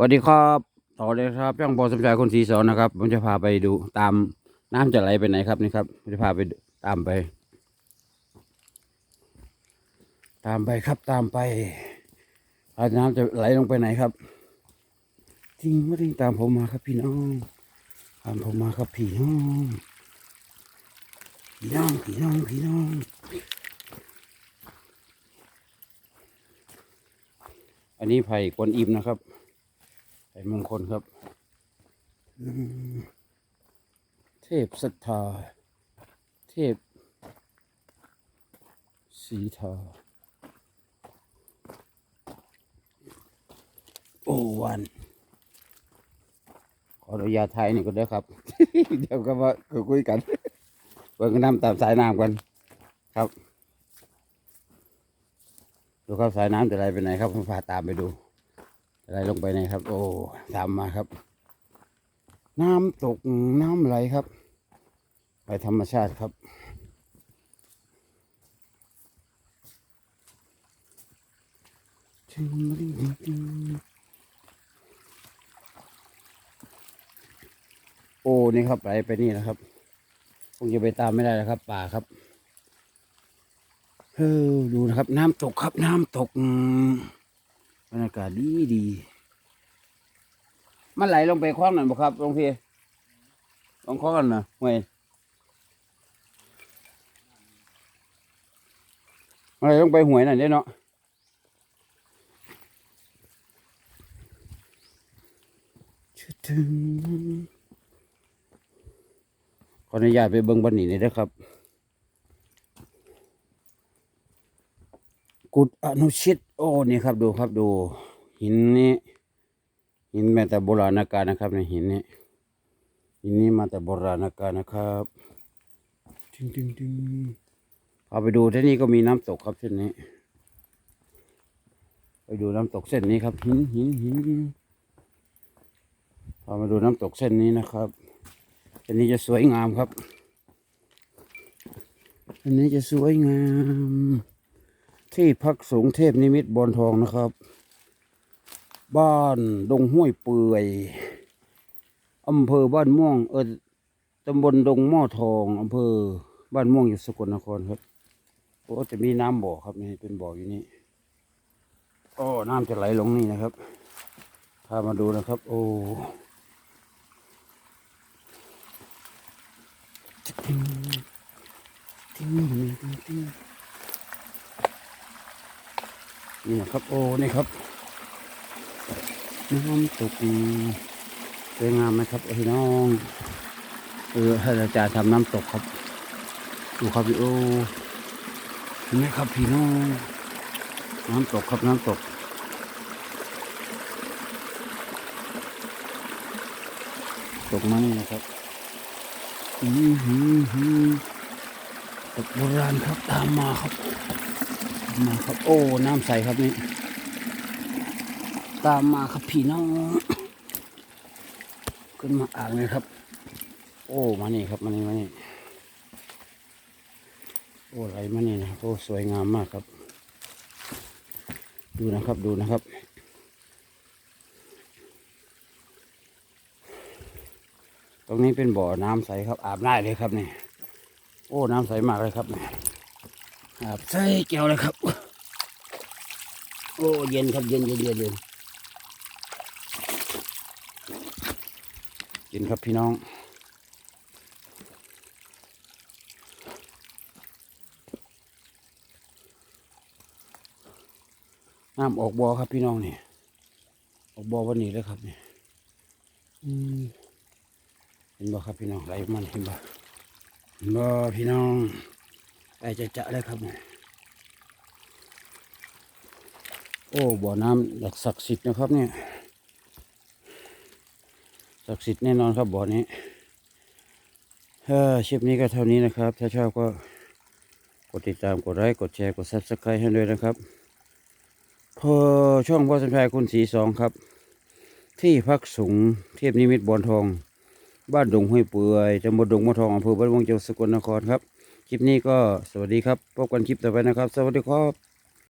สวัสดีครับต่อเลยครับช่างบอสมชายคนสีสอนนะครับผมจะพาไปดูตามน้ำจะไหลไปไหนครับนี่ครับผมจะพาไปตามไป ตามไปครับตามไปพาน้ำจะไหลลงไปไหนครับ จริงไม่ได้ตามผมมาครับพี่น้องตามผมมาครับพี่น้องพี่น้องพี่น้องพี่น้องอันนี้ไผ่กวนอิมนะครับ ไผ่มงคลครับ เทพศรัทธา เทพสีทาโอวัน ขออนุญาตไทยนี่ก็ได้ครับ เดี๋ยวก็มาคุยกันเบิ่งน้ำตามสายน้ำกันครับ ดูครับสายน้ำจะไหลไปไหนครับผมพาตามไปดู จะไหลงไปไหนครับ โอ้ตามมาครับ น้ำตกน้ำไหลครับ ไปธรรมชาติครับโอ้นี่ครับไหลไปนี่นะครับคงจะไปตามไม่ได้แล้วครับ ป่าครับเออดูนะครับ น้ำตกครับ น้ำตกอื บรรยากาศดีดี มันไหลลงไปคลองนั่นบ่ครับหลวงพี่ลงคลองนั่นนะเว้ยมันไหลลงไปหวยนั่นเด้เนาะชิดถึงขออนุญาตไปเบิ่งบันนี้หนี่อยเด้ครับ กุดอนุชิต โอ้นี่ครับดูครับดูหินนี้หินมาแต่โบราณกาลนะครับในหินนี้หินนี้มาแต่โบราณกาลนะครับดึงดึงดึงพาไปดูที่นี่ก็มีน้ำตกครับเส้นนี้ ไปดูน้ำตกเส้นนี้ครับหินหินหินพามาดูน้ำตกเส้นนี้นะครับเส้นนี้จะสวยงามครับเส้นนี้จะสวยงาม ที่พักสงเทพนิมิตบอนทองนะครับ บ้านดงห้วยเปื่อยอำเภอบ้านม่วงเออตำบลดงหม้อทองอำเภอบ้านม่วงอยู่สกลนครครับโอ้จะมีน้ำบ่อครับนี่เป็นบ่ออยู่นี่โอ้น้ำจะไหลลงนี่นะครับพามาดูนะครับ โอ้ติ้งติ้งติ้งติ้ง นี่นะครับ โอ้นี่ครับน้ำตกสวยงามไหมครับพี่น้องเอออาจารย์ทำน้ำตกครับดูครับพี่โอ้เห็นไหมครับพี่น้อง น้ำตกครับน้ำตกตกมานี่นะครับอือหือหือตกโบราณครับตามมาครับ มาครับ โอ้ น้ำใสครับนี่ ตามมาครับพี่น้อง ขึ้นมาอ่างเลยครับ โอ้ มานี่ครับมานี่มานี่ โอ้ไหลมานี่นะครับโอ้ สวยงามมากครับ ดูนะครับ ดูนะครับตรงนี้เป็นบ่อน้ำใสครับอาบได้เลยครับนี่ โอ้น้ำใสมากเลยครับนี่ ครับใส่แก้วเลยครับ โอ้เย็นครับเย็นเย็นเย็นเย็นเย็นครับพี่น้องน้ำออกบ่อครับพี่น้องนี่ออกบ่อวันนี้เลยครับนี่เห็นบ่ครับพี่น้องไหลมันเห็นบ่เห็นบ่พี่น้อง ไปจะจะเลยครับเนี่ยโอ้บ่อน้ำหลักศักดิ์สิทธิ์นะครับเนี่ยศักดิ์สิทธิ์แน่นอนครับบ่อนี้เออคลิปนี้ก็เท่านี้นะครับ ถ้าชอบก็กดติดตามกดไลค์กดแชร์กดซับสไครต์ให้ด้วยนะครับพอช่องพ่อสัญชัยคุณสีสองครับ ที่พักสูงเทพนิมิตบอนทอง บ้านดงห้วยเปื่อยตำบลดงมะทองอำเภอบ้านวงจังหวัดสกลนครครับ คลิปนี้ก็สวัสดีครับ พบกันคลิปต่อไปนะครับ สวัสดีครับ